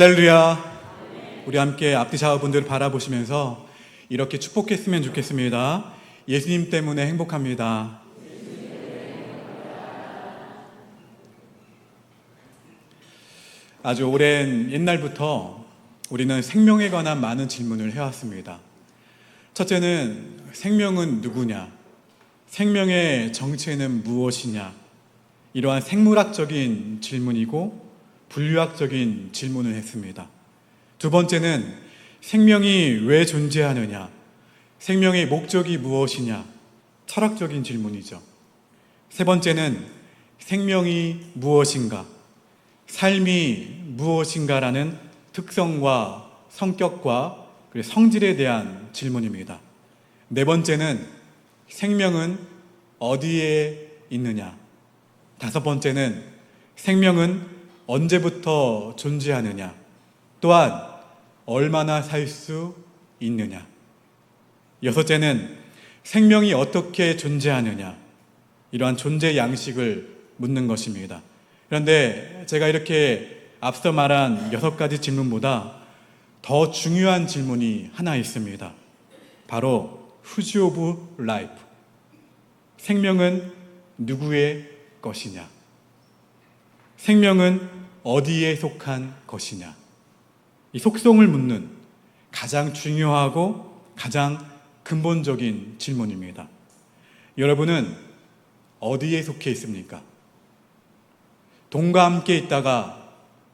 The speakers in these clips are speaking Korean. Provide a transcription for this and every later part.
할렐루야. 우리 함께 앞뒤 좌우분들 바라보시면서 이렇게 축복했으면 좋겠습니다. 예수님 때문에 행복합니다. 아주 오랜 옛날부터 우리는 생명에 관한 많은 질문을 해왔습니다. 첫째는 생명은 누구냐? 생명의 정체는 무엇이냐? 이러한 생물학적인 질문이고 분류학적인 질문을 했습니다. 두 번째는 생명이 왜 존재하느냐? 생명의 목적이 무엇이냐? 철학적인 질문이죠. 세 번째는 생명이 무엇인가? 삶이 무엇인가라는 특성과 성격과 성질에 대한 질문입니다. 네 번째는 생명은 어디에 있느냐? 다섯 번째는 생명은 언제부터 존재하느냐? 또한 얼마나 살 수 있느냐? 여섯째는 생명이 어떻게 존재하느냐? 이러한 존재 양식을 묻는 것입니다. 그런데 제가 이렇게 앞서 말한 여섯 가지 질문보다 더 중요한 질문이 하나 있습니다. 바로 Who's of life? 생명은 누구의 것이냐? 생명은 어디에 속한 것이냐? 이 속성을 묻는 가장 중요하고 가장 근본적인 질문입니다. 여러분은 어디에 속해 있습니까? 돈과 함께 있다가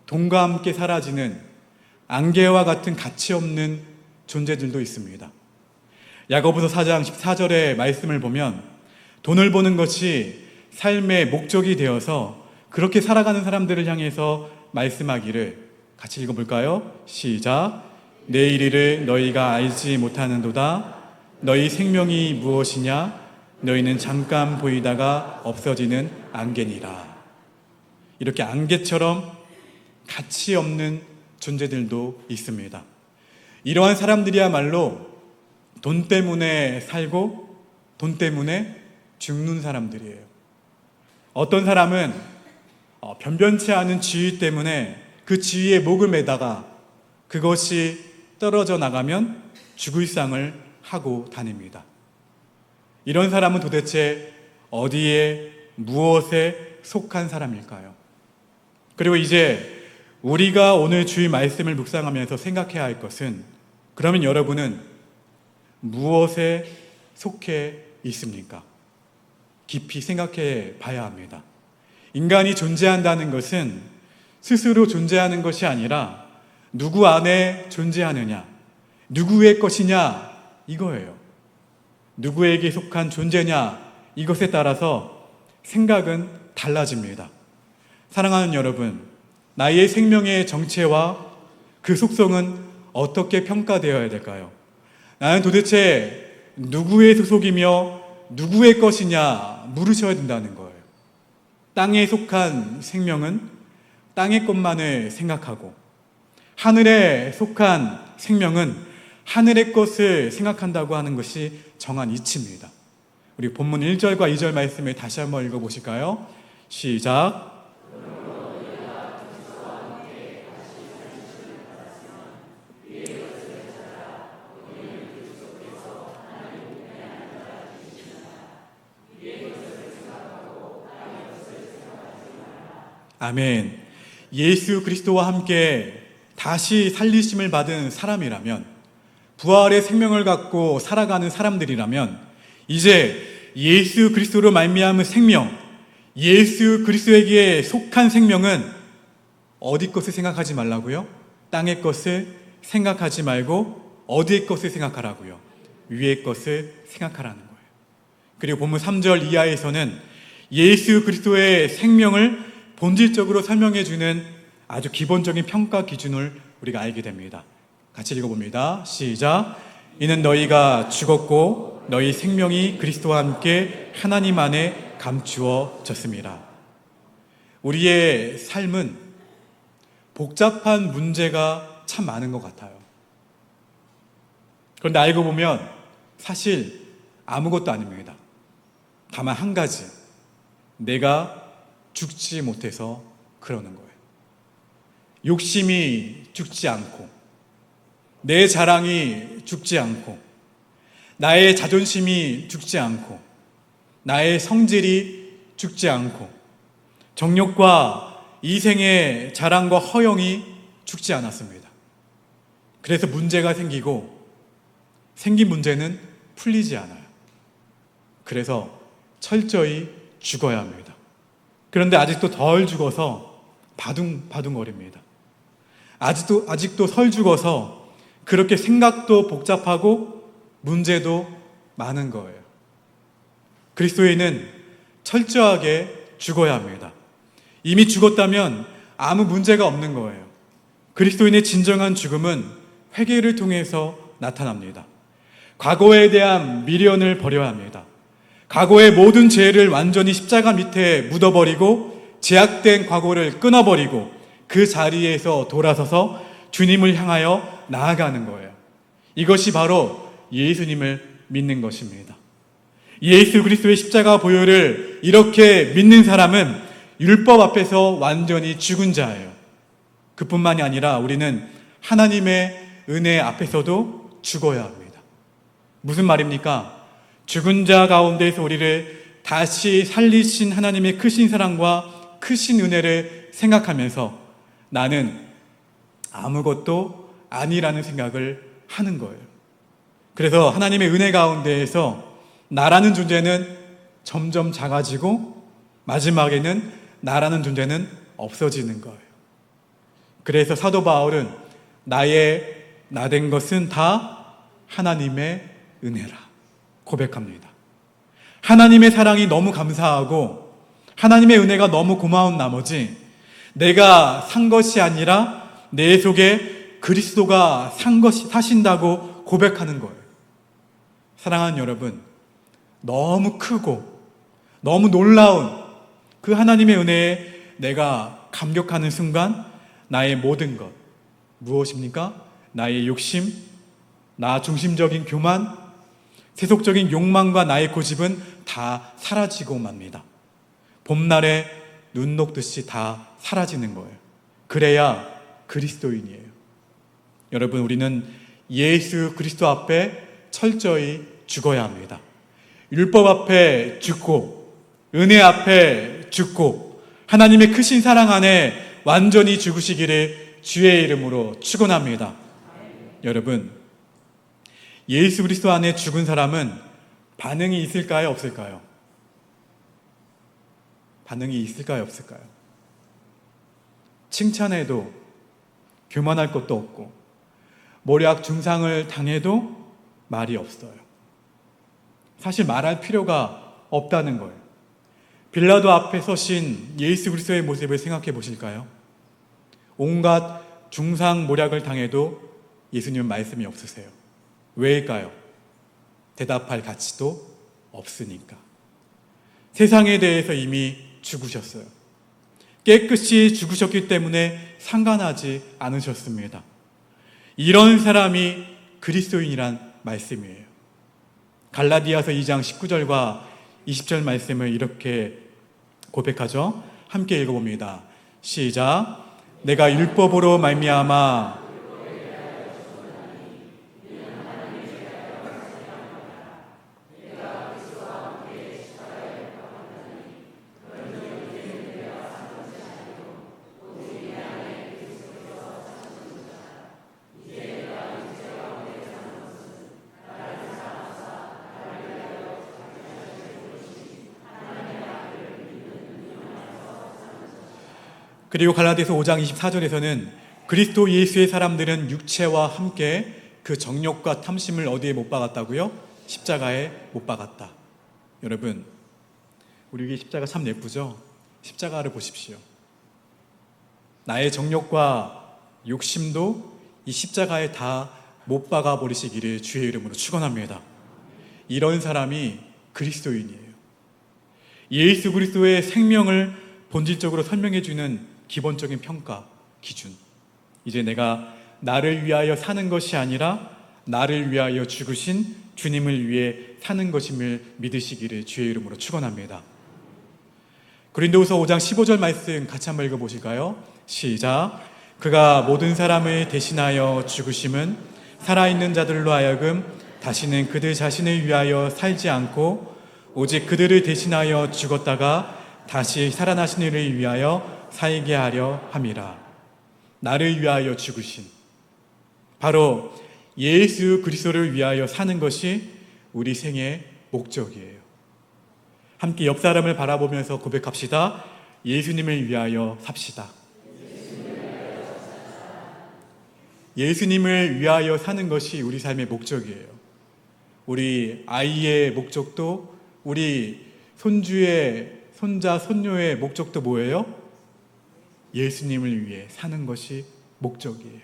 돈과 함께 사라지는 안개와 같은 가치 없는 존재들도 있습니다. 야고보서 4장 14절의 말씀을 보면 돈을 버는 것이 삶의 목적이 되어서 그렇게 살아가는 사람들을 향해서 말씀하기를 같이 읽어볼까요? 시작. 내일 일을 너희가 알지 못하는도다. 너희 생명이 무엇이냐? 너희는 잠깐 보이다가 없어지는 안개니라. 이렇게 안개처럼 가치 없는 존재들도 있습니다. 이러한 사람들이야말로 돈 때문에 살고 돈 때문에 죽는 사람들이에요. 어떤 사람은 어, 변변치 않은 지위 때문에 그 지위에 목을 매다가 그것이 떨어져 나가면 죽을 상을 하고 다닙니다. 이런 사람은 도대체 어디에 무엇에 속한 사람일까요? 그리고 이제 우리가 오늘 주의 말씀을 묵상하면서 생각해야 할 것은 그러면 여러분은 무엇에 속해 있습니까? 깊이 생각해 봐야 합니다. 인간이 존재한다는 것은 스스로 존재하는 것이 아니라 누구 안에 존재하느냐, 누구의 것이냐, 이거예요. 누구에게 속한 존재냐, 이것에 따라서 생각은 달라집니다. 사랑하는 여러분, 나의 생명의 정체와 그 속성은 어떻게 평가되어야 될까요? 나는 도대체 누구의 소속이며 누구의 것이냐 물으셔야 된다는 거예요. 땅에 속한 생명은 땅의 것만을 생각하고 하늘에 속한 생명은 하늘의 것을 생각한다고 하는 것이 정한 이치입니다. 우리 본문 1절과 2절 말씀을 다시 한번 읽어보실까요? 시작. 아멘. 예수 그리스도와 함께 다시 살리심을 받은 사람이라면, 부활의 생명을 갖고 살아가는 사람들이라면, 이제 예수 그리스도로 말미암은 생명, 예수 그리스도에게 속한 생명은 어디 것을 생각하지 말라고요? 땅의 것을 생각하지 말고 어디의 것을 생각하라고요? 위의 것을 생각하라는 거예요. 그리고 본문 3절 이하에서는 예수 그리스도의 생명을 본질적으로 설명해 주는 아주 기본적인 평가 기준을 우리가 알게 됩니다. 같이 읽어봅니다. 시작. 이는 너희가 죽었고 너희 생명이 그리스도와 함께 하나님 안에 감추어졌습니다. 우리의 삶은 복잡한 문제가 참 많은 것 같아요. 그런데 알고 보면 사실 아무것도 아닙니다. 다만 한 가지. 내가 죽지 못해서 그러는 거예요. 욕심이 죽지 않고, 내 자랑이 죽지 않고, 나의 자존심이 죽지 않고, 나의 성질이 죽지 않고, 정욕과 이생의 자랑과 허영이 죽지 않았습니다. 그래서 문제가 생기고, 생긴 문제는 풀리지 않아요. 그래서 철저히 죽어야 합니다. 그런데 아직도 덜 죽어서 바둥 바둥거립니다. 아직도, 아직도 설 죽어서 그렇게 생각도 복잡하고 문제도 많은 거예요. 그리스도인은 철저하게 죽어야 합니다. 이미 죽었다면 아무 문제가 없는 거예요. 그리스도인의 진정한 죽음은 회개를 통해서 나타납니다. 과거에 대한 미련을 버려야 합니다. 과거의 모든 죄를 완전히 십자가 밑에 묻어버리고 제약된 과거를 끊어버리고 그 자리에서 돌아서서 주님을 향하여 나아가는 거예요. 이것이 바로 예수님을 믿는 것입니다. 예수 그리스도의 십자가 보혈을 이렇게 믿는 사람은 율법 앞에서 완전히 죽은 자예요. 그뿐만이 아니라 우리는 하나님의 은혜 앞에서도 죽어야 합니다. 무슨 말입니까? 죽은 자 가운데서 우리를 다시 살리신 하나님의 크신 사랑과 크신 은혜를 생각하면서 나는 아무것도 아니라는 생각을 하는 거예요. 그래서 하나님의 은혜 가운데에서 나라는 존재는 점점 작아지고 마지막에는 나라는 존재는 없어지는 거예요. 그래서 사도 바울은 나의 나 된 것은 다 하나님의 은혜라 고백합니다. 하나님의 사랑이 너무 감사하고 하나님의 은혜가 너무 고마운 나머지 내가 산 것이 아니라 내 속에 그리스도가 산 것이 사신다고 고백하는 거예요. 사랑하는 여러분, 너무 크고 너무 놀라운 그 하나님의 은혜에 내가 감격하는 순간 나의 모든 것 무엇입니까? 나의 욕심, 나 중심적인 교만, 세속적인 욕망과 나의 고집은 다 사라지고 맙니다. 봄날에 눈 녹듯이 다 사라지는 거예요. 그래야 그리스도인이에요. 여러분, 우리는 예수 그리스도 앞에 철저히 죽어야 합니다. 율법 앞에 죽고, 은혜 앞에 죽고, 하나님의 크신 사랑 안에 완전히 죽으시기를 주의 이름으로 축원합니다. 여러분, 예수 그리스도 안에 죽은 사람은 반응이 있을까요, 없을까요? 반응이 있을까요, 없을까요? 칭찬해도 교만할 것도 없고, 모략 중상을 당해도 말이 없어요. 사실 말할 필요가 없다는 거예요. 빌라도 앞에 서신 예수 그리스도의 모습을 생각해 보실까요? 온갖 중상 모략을 당해도 예수님은 말씀이 없으세요. 왜일까요? 대답할 가치도 없으니까. 세상에 대해서 이미 죽으셨어요. 깨끗이 죽으셨기 때문에 상관하지 않으셨습니다. 이런 사람이 그리스도인이란 말씀이에요. 갈라디아서 2장 19절과 20절 말씀을 이렇게 고백하죠. 함께 읽어봅니다. 시작. 내가 율법으로 말미암아 그리고 갈라디아서 5장 24절에서는 그리스도 예수의 사람들은 육체와 함께 그 정욕과 탐심을 어디에 못 박았다고요? 십자가에 못 박았다. 여러분, 우리 십자가 참 예쁘죠? 십자가를 보십시오. 나의 정욕과 욕심도 이 십자가에 다 못 박아 버리시기를 주의 이름으로 축원합니다. 이런 사람이 그리스도인이에요. 예수 그리스도의 생명을 본질적으로 설명해 주는 기본적인 평가 기준. 이제 내가 나를 위하여 사는 것이 아니라 나를 위하여 죽으신 주님을 위해 사는 것임을 믿으시기를 주의 이름으로 축원합니다. 고린도후서 5장 15절 말씀 같이 한번 읽어 보실까요? 시작. 그가 모든 사람을 대신하여 죽으심은 살아있는 자들로 하여금 다시는 그들 자신을 위하여 살지 않고 오직 그들을 대신하여 죽었다가 다시 살아나신 이를 위하여 살게 하려 함이라. 나를 위하여 죽으신 바로 예수 그리스도를 위하여 사는 것이 우리 생의 목적이에요. 함께 옆 사람을 바라보면서 고백합시다. 예수님을 위하여 삽시다. 예수님을 위하여 사는 것이 우리 삶의 목적이에요. 우리 아이의 목적도 우리 손주의 손자 손녀의 목적도 뭐예요? 예수님을 위해 사는 것이 목적이에요.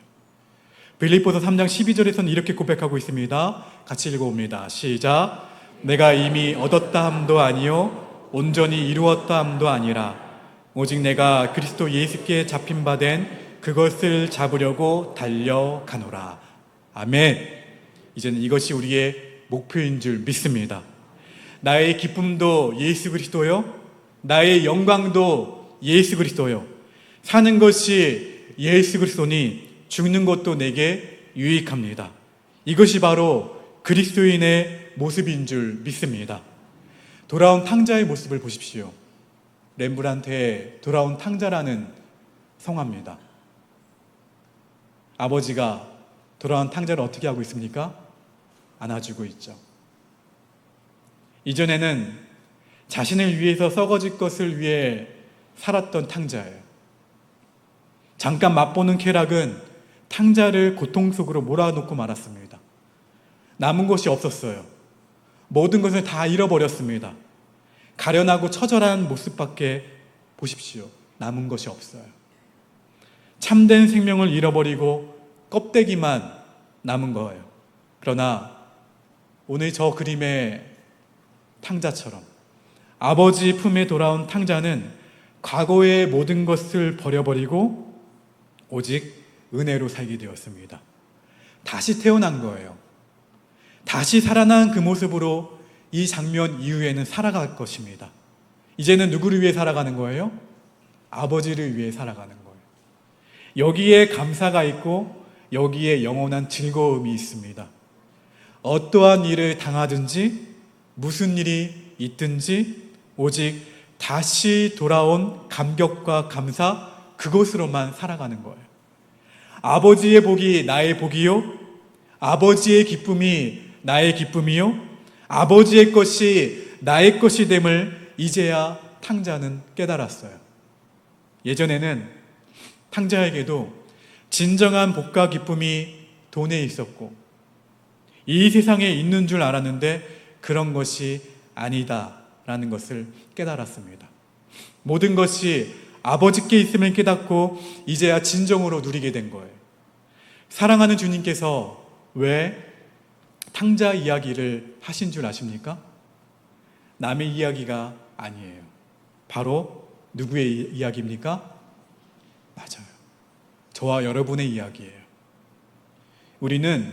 빌립보서 3장 12절에서는 이렇게 고백하고 있습니다. 같이 읽어봅니다. 시작. 내가 이미 얻었다 함도 아니요 온전히 이루었다 함도 아니라 오직 내가 그리스도 예수께 잡힌 바 된 그것을 잡으려고 달려가노라. 아멘. 이제는 이것이 우리의 목표인 줄 믿습니다. 나의 기쁨도 예수 그리스도요. 나의 영광도 예수 그리스도요. 사는 것이 예수 그리스도니 죽는 것도 내게 유익합니다. 이것이 바로 그리스도인의 모습인 줄 믿습니다. 돌아온 탕자의 모습을 보십시오. 렘브란트의 돌아온 탕자라는 성화입니다. 아버지가 돌아온 탕자를 어떻게 하고 있습니까? 안아주고 있죠. 이전에는 자신을 위해서 썩어질 것을 위해 살았던 탕자예요. 잠깐 맛보는 쾌락은 탕자를 고통 속으로 몰아넣고 말았습니다. 남은 것이 없었어요. 모든 것을 다 잃어버렸습니다. 가련하고 처절한 모습밖에 보십시오. 남은 것이 없어요. 참된 생명을 잃어버리고 껍데기만 남은 거예요. 그러나 오늘 저 그림의 탕자처럼 아버지 품에 돌아온 탕자는 과거의 모든 것을 버려버리고 오직 은혜로 살게 되었습니다. 다시 태어난 거예요. 다시 살아난 그 모습으로 이 장면 이후에는 살아갈 것입니다. 이제는 누구를 위해 살아가는 거예요? 아버지를 위해 살아가는 거예요. 여기에 감사가 있고 여기에 영원한 즐거움이 있습니다. 어떠한 일을 당하든지 무슨 일이 있든지 오직 다시 돌아온 감격과 감사 그것으로만 살아가는 거예요. 아버지의 복이 나의 복이요. 아버지의 기쁨이 나의 기쁨이요. 아버지의 것이 나의 것이 됨을 이제야 탕자는 깨달았어요. 예전에는 탕자에게도 진정한 복과 기쁨이 돈에 있었고 이 세상에 있는 줄 알았는데 그런 것이 아니다라는 것을 깨달았습니다. 모든 것이 아버지께 있음을 깨닫고 이제야 진정으로 누리게 된 거예요. 사랑하는 주님께서 왜 탕자 이야기를 하신 줄 아십니까? 남의 이야기가 아니에요. 바로 누구의 이야기입니까? 맞아요. 저와 여러분의 이야기예요. 우리는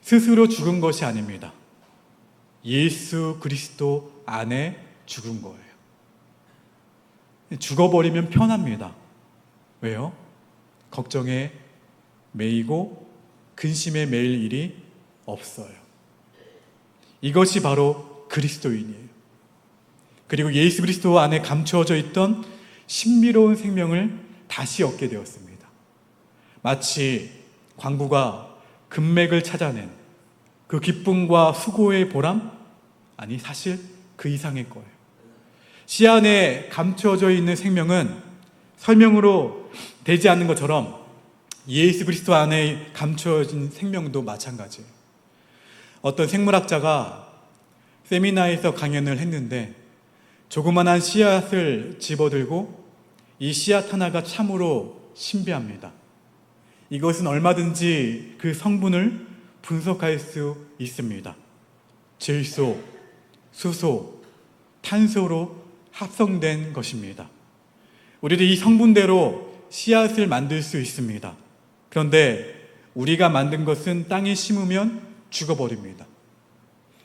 스스로 죽은 것이 아닙니다. 예수 그리스도 안에 죽은 거예요. 죽어버리면 편합니다. 왜요? 걱정에 매이고 근심에 매일 일이 없어요. 이것이 바로 그리스도인이에요. 그리고 예수 그리스도 안에 감추어져 있던 신비로운 생명을 다시 얻게 되었습니다. 마치 광부가 금맥을 찾아낸 그 기쁨과 수고의 보람? 아니, 사실 그 이상의 거예요. 씨 안에 감추어져 있는 생명은 설명으로 되지 않는 것처럼 예수 그리스도 안에 감추어진 생명도 마찬가지예요. 어떤 생물학자가 세미나에서 강연을 했는데 조그만한 씨앗을 집어들고 이 씨앗 하나가 참으로 신비합니다. 이것은 얼마든지 그 성분을 분석할 수 있습니다. 질소, 수소, 탄소로 합성된 것입니다. 우리도 이 성분대로 씨앗을 만들 수 있습니다. 그런데 우리가 만든 것은 땅에 심으면 죽어버립니다.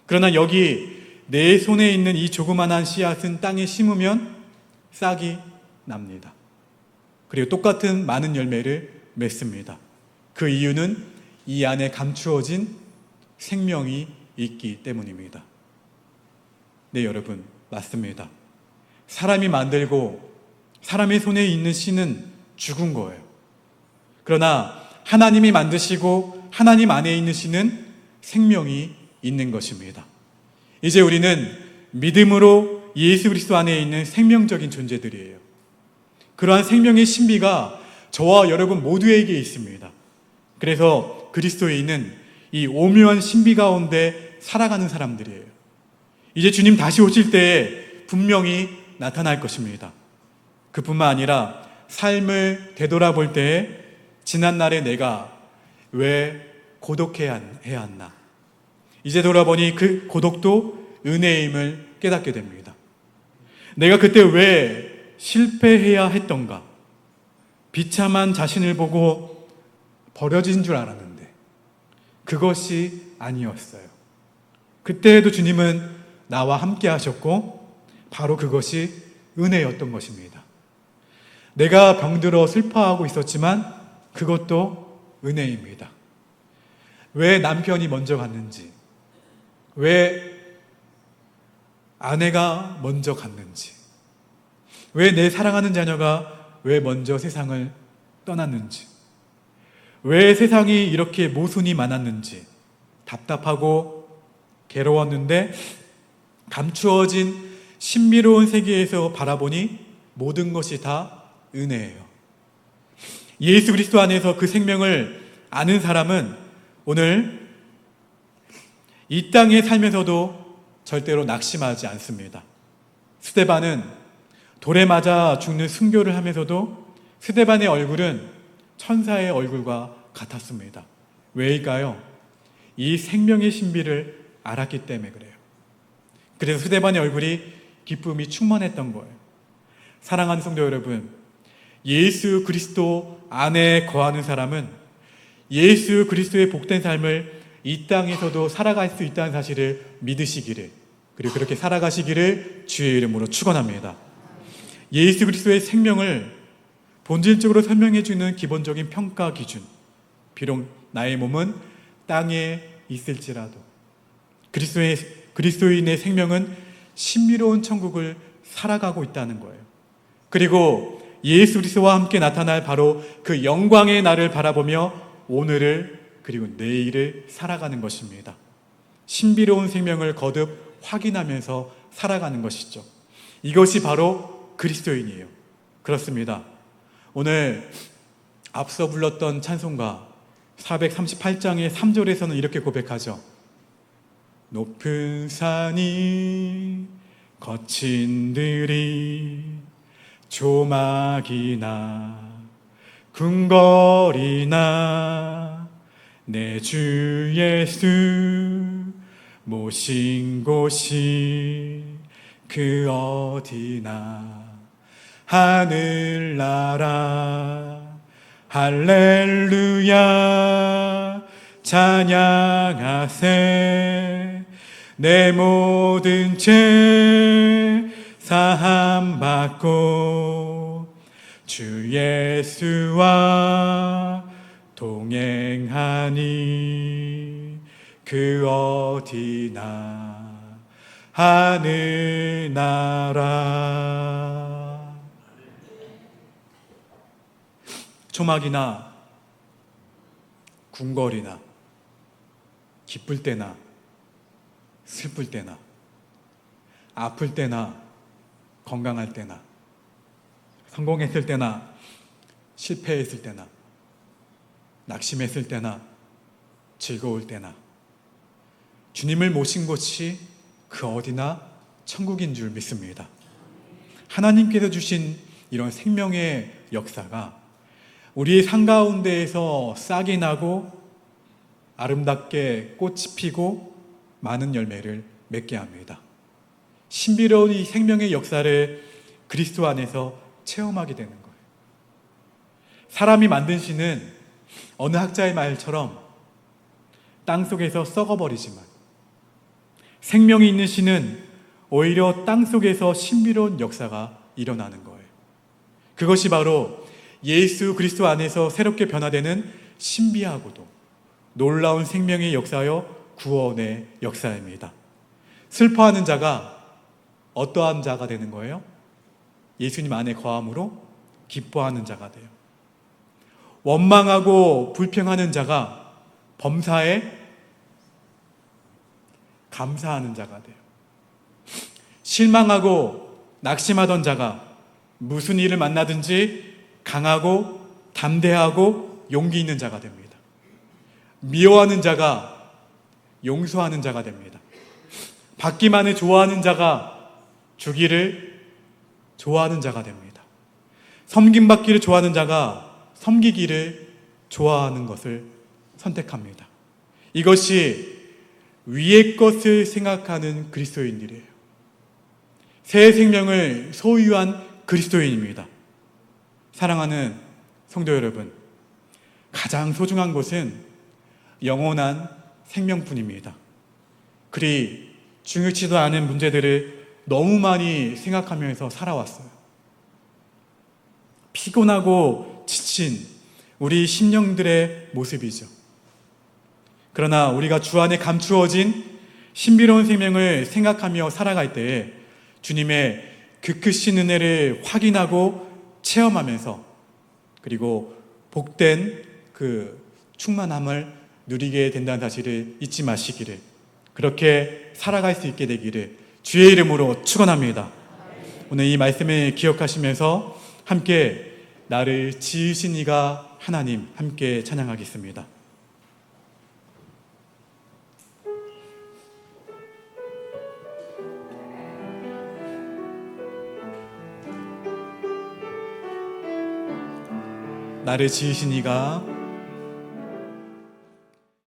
그러나 여기 내 손에 있는 이 조그만한 씨앗은 땅에 심으면 싹이 납니다. 그리고 똑같은 많은 열매를 맺습니다. 그 이유는 이 안에 감추어진 생명이 있기 때문입니다. 네, 여러분, 맞습니다. 사람이 만들고 사람의 손에 있는 씨는 죽은 거예요. 그러나 하나님이 만드시고 하나님 안에 있는 씨는 생명이 있는 것입니다. 이제 우리는 믿음으로 예수 그리스도 안에 있는 생명적인 존재들이에요. 그러한 생명의 신비가 저와 여러분 모두에게 있습니다. 그래서 그리스도인은 이 오묘한 신비 가운데 살아가는 사람들이에요. 이제 주님 다시 오실 때에 분명히 나타날 것입니다. 그뿐만 아니라 삶을 되돌아볼 때에 지난날에 내가 왜 고독해야 했나? 이제 돌아보니 그 고독도 은혜임을 깨닫게 됩니다. 내가 그때 왜 실패해야 했던가? 비참한 자신을 보고 버려진 줄 알았는데 그것이 아니었어요. 그때에도 주님은 나와 함께 하셨고 바로 그것이 은혜였던 것입니다. 내가 병들어 슬퍼하고 있었지만 그것도 은혜입니다. 왜 남편이 먼저 갔는지, 왜 아내가 먼저 갔는지, 왜 내 사랑하는 자녀가 왜 먼저 세상을 떠났는지, 왜 세상이 이렇게 모순이 많았는지, 답답하고 괴로웠는데 감추어진 신비로운 세계에서 바라보니 모든 것이 다 은혜예요. 예수 그리스도 안에서 그 생명을 아는 사람은 오늘 이 땅에 살면서도 절대로 낙심하지 않습니다. 스테반은 돌에 맞아 죽는 순교를 하면서도 스테반의 얼굴은 천사의 얼굴과 같았습니다. 왜일까요? 이 생명의 신비를 알았기 때문에 그래요. 그래서 스테반의 얼굴이 기쁨이 충만했던 거예요. 사랑하는 성도 여러분, 예수 그리스도 안에 거하는 사람은 예수 그리스도의 복된 삶을 이 땅에서도 살아갈 수 있다는 사실을 믿으시기를 그리고 그렇게 살아가시기를 주의 이름으로 축원합니다. 예수 그리스도의 생명을 본질적으로 설명해 주는 기본적인 평가 기준. 비록 나의 몸은 땅에 있을지라도 그리스도의 그리스도인의 생명은 신비로운 천국을 살아가고 있다는 거예요. 그리고 예수 그리스도와 함께 나타날 바로 그 영광의 날을 바라보며 오늘을 그리고 내일을 살아가는 것입니다. 신비로운 생명을 거듭 확인하면서 살아가는 것이죠. 이것이 바로 그리스도인이에요. 그렇습니다. 오늘 앞서 불렀던 찬송가 438장의 3절에서는 이렇게 고백하죠. 높은 산이 거친 들이 조막이나 궁궐이나 내 주 예수 모신 곳이 그 어디나? 하늘나라. 할렐루야. 찬양하세 내 모든 죄 사함 받고 주 예수와 동행하니 그 어디나 하늘나라. 초막이나 궁궐이나 기쁠 때나 슬플 때나 아플 때나 건강할 때나 성공했을 때나 실패했을 때나 낙심했을 때나 즐거울 때나 주님을 모신 곳이 그 어디나 천국인 줄 믿습니다. 하나님께서 주신 이런 생명의 역사가 우리의 삶 가운데에서 싹이 나고 아름답게 꽃이 피고 많은 열매를 맺게 합니다. 신비로운 이 생명의 역사를 그리스도 안에서 체험하게 되는 거예요. 사람이 만든 시는 어느 학자의 말처럼 땅 속에서 썩어버리지만 생명이 있는 시는 오히려 땅 속에서 신비로운 역사가 일어나는 거예요. 그것이 바로 예수 그리스도 안에서 새롭게 변화되는 신비하고도 놀라운 생명의 역사여 구원의 역사입니다. 슬퍼하는 자가 어떠한 자가 되는 거예요? 예수님 안에 거함으로 기뻐하는 자가 돼요. 원망하고 불평하는 자가 범사에 감사하는 자가 돼요. 실망하고 낙심하던 자가 무슨 일을 만나든지 강하고 담대하고 용기 있는 자가 됩니다. 미워하는 자가 용서하는 자가 됩니다. 받기만을 좋아하는 자가 주기를 좋아하는 자가 됩니다. 섬김받기를 좋아하는 자가 섬기기를 좋아하는 것을 선택합니다. 이것이 위의 것을 생각하는 그리스도인들이에요. 새 생명을 소유한 그리스도인입니다. 사랑하는 성도 여러분, 가장 소중한 것은 영원한 생명뿐입니다. 그리 중요치도 않은 문제들을 너무 많이 생각하면서 살아왔어요. 피곤하고 지친 우리 심령들의 모습이죠. 그러나 우리가 주 안에 감추어진 신비로운 생명을 생각하며 살아갈 때에 주님의 그 크신 은혜를 확인하고 체험하면서 그리고 복된 그 충만함을 누리게 된다는 사실을 잊지 마시기를 그렇게 살아갈 수 있게 되기를 주의 이름으로 축원합니다. 오늘 이 말씀을 기억하시면서 함께 나를 지으신 이가 하나님 함께 찬양하겠습니다. 나를 지으신 이가